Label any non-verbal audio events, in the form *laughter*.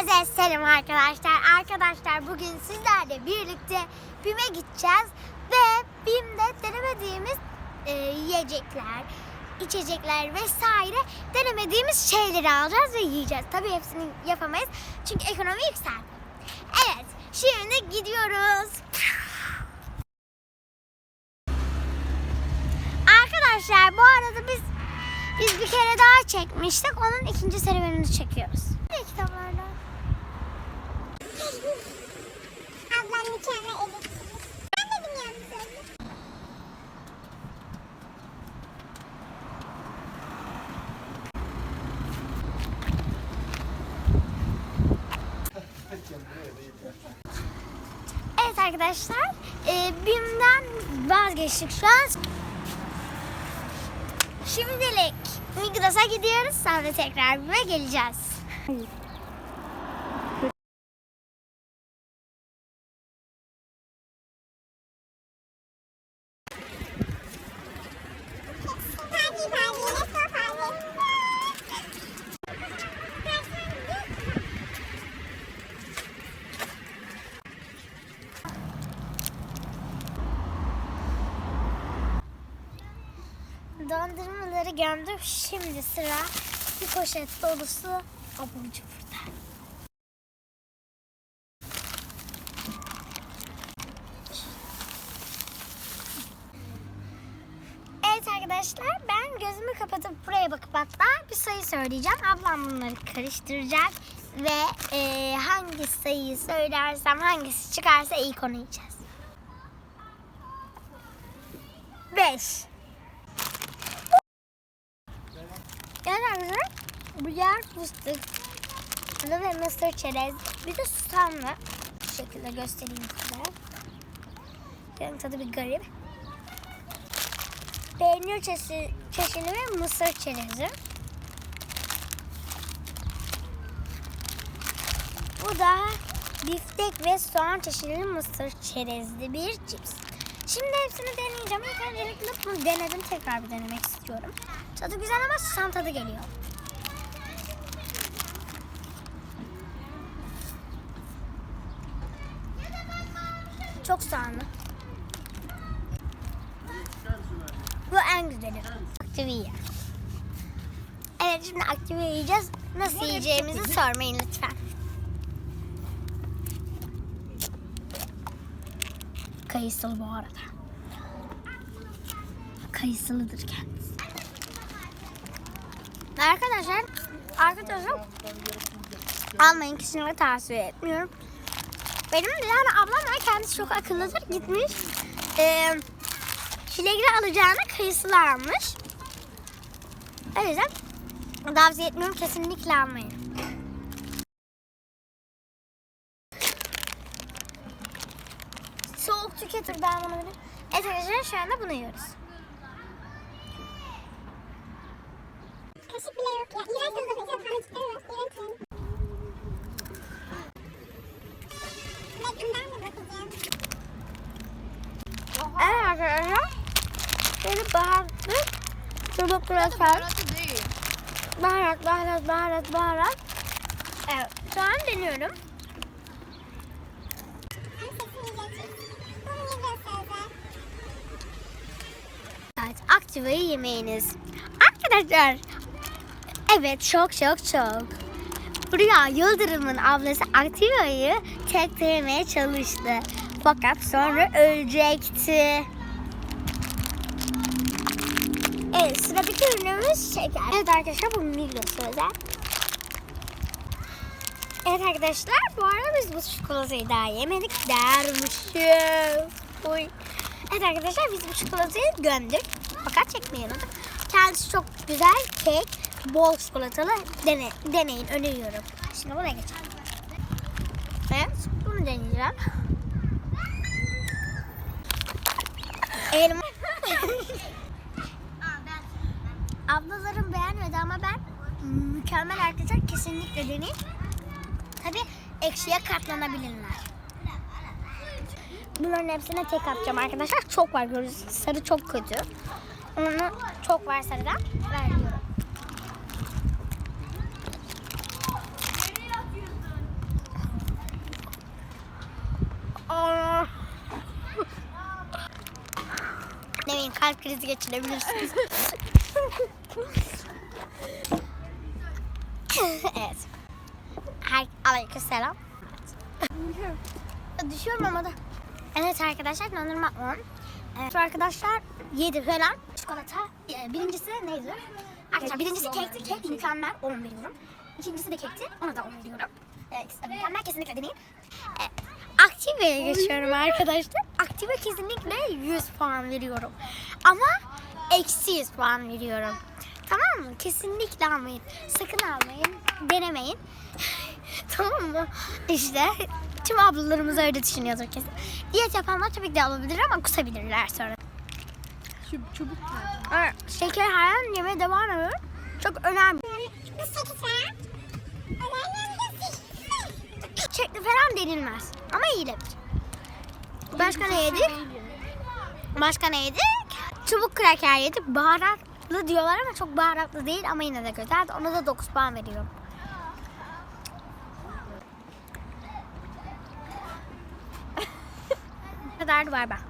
Hepinize selam arkadaşlar. Arkadaşlar bugün sizlerle birlikte BİM'e gideceğiz ve BİM'de denemediğimiz e, yiyecekler, içecekler vesaire denemediğimiz şeyleri alacağız ve yiyeceğiz. Tabii hepsini yapamayız çünkü ekonomi yükseldi. Evet, şimdi gidiyoruz. Arkadaşlar bu arada biz biz bir kere daha çekmiştik. Onun ikinci serüvenini çekiyoruz. Ne kitaplarda? Ablam mükemmel elektrik. Ben de bilmiyorum sözü. Evet arkadaşlar, e, BİM'den vazgeçtik şu an. Şimdilik Migros'a gidiyoruz, sonra tekrar BİM'e geleceğiz. Dondurmaları gömdüm. Şimdi sıra bir poşet dolusu abur cuburda. Evet arkadaşlar ben gözümü kapatıp buraya bakıp hatta bir sayı söyleyeceğim. Ablam bunları karıştıracak ve eee, hangi sayıyı söylersem hangisi çıkarsa ilk onu yiyeceğiz. 5 Evet arkadaşlar bu yer fıstık ve mısır çerez bir de susamlı. Bu şekilde göstereyim size. Yani tadı bir garip. Peynir çeşi, çeşidi ve mısır çerezi. Bu da biftek ve soğan çeşidili mısır çerezli bir cips. Şimdi hepsini deneyeceğim. İlk bunu denedim. Tekrar bir denemek istiyorum. Tadı güzel ama susam tadı geliyor. Çok soğanlı. Bu en güzeli. Aktiviye. Evet şimdi aktive yiyeceğiz. Nasıl yiyeceğimizi sormayın lütfen. Kayısılı bu arada. Kayısılıdır kendisi. Arkadaşlar, arkadaşlar almayın kesinlikle tavsiye etmiyorum. Benim bir tane ablam var kendisi çok akıllıdır gitmiş. Eee çilekli alacağına kayısılı almış. O yüzden tavsiye etmiyorum kesinlikle almayın. Soğuk tüketir ben bunu bilirim. Evet arkadaşlar şu anda bunu yiyoruz. Kaşık bile yok ya. İğrenç tadı hocam. Parçaları var. İğrenç yani. Da bakacağım. Evet arkadaşlar. Böyle baharatlı. Çubuk kraker. değil. Baharat, baharat, baharat, baharat. Evet şu an deniyorum. Evet aktiveyi yemeğiniz. Arkadaşlar. Evet çok çok çok. Rüya Yıldırım'ın ablası Aktiva'yı teklemeye çalıştı. Fakat sonra ölecekti. Evet sıradaki ürünümüz şeker. Evet arkadaşlar bu Migros özel. Evet arkadaşlar bu arada biz bu çikolatayı daha yemedik dermişiz. Uy. Evet arkadaşlar biz bu çikolatayı gömdük. Fakat çekmeyi unuttuk. Kendisi çok güzel kek, bol çikolatalı dene, deneyin öneriyorum. Şimdi buraya geçelim. Evet bunu deneyeceğim. Elma. *laughs* Ablalarım beğenmedi ama ben mükemmel arkadaşlar kesinlikle deneyin. Tabi ekşiye katlanabilirler. Bunların hepsine tek atacağım arkadaşlar. Çok var görüyorsunuz. Sarı çok kötü. Onu çok var sarıdan. Veriyorum. Kalp krizi geçirebilirsiniz. *laughs* evet. Her, aleykümselam. Düşüyorum ama da. Evet arkadaşlar dondurma 10. Evet arkadaşlar 7 falan çikolata. Ee, Birincisi neydi? Arkadaşlar birincisi kekti. Kek mükemmel 10 veriyorum. İkincisi de kekti. Ona da 10 veriyorum. Evet mükemmel kesinlikle deneyin. Ee, Aktive'ye geçiyorum arkadaşlar. Aktive kesinlikle 100 puan veriyorum. Ama eksi 100 puan veriyorum. Tamam mı? Kesinlikle almayın. Sakın almayın. Denemeyin. *laughs* tamam mı? İşte tüm ablalarımız öyle düşünüyordur kesin. Diyet yapanlar tabii ki de alabilir ama kusabilirler sonra. Çubuk, çubuk. Evet, şeker halen yemeye devam ediyorum. Çok önemli. Çekli falan denilmez. Ama iyilebilir. Başka ne yedik? Başka ne yedik? Çubuk kraker yedik. Baharatlı diyorlar ama çok baharatlı değil ama yine de güzel. Ona da 9 puan veriyorum. *laughs* Bu kadar var ben.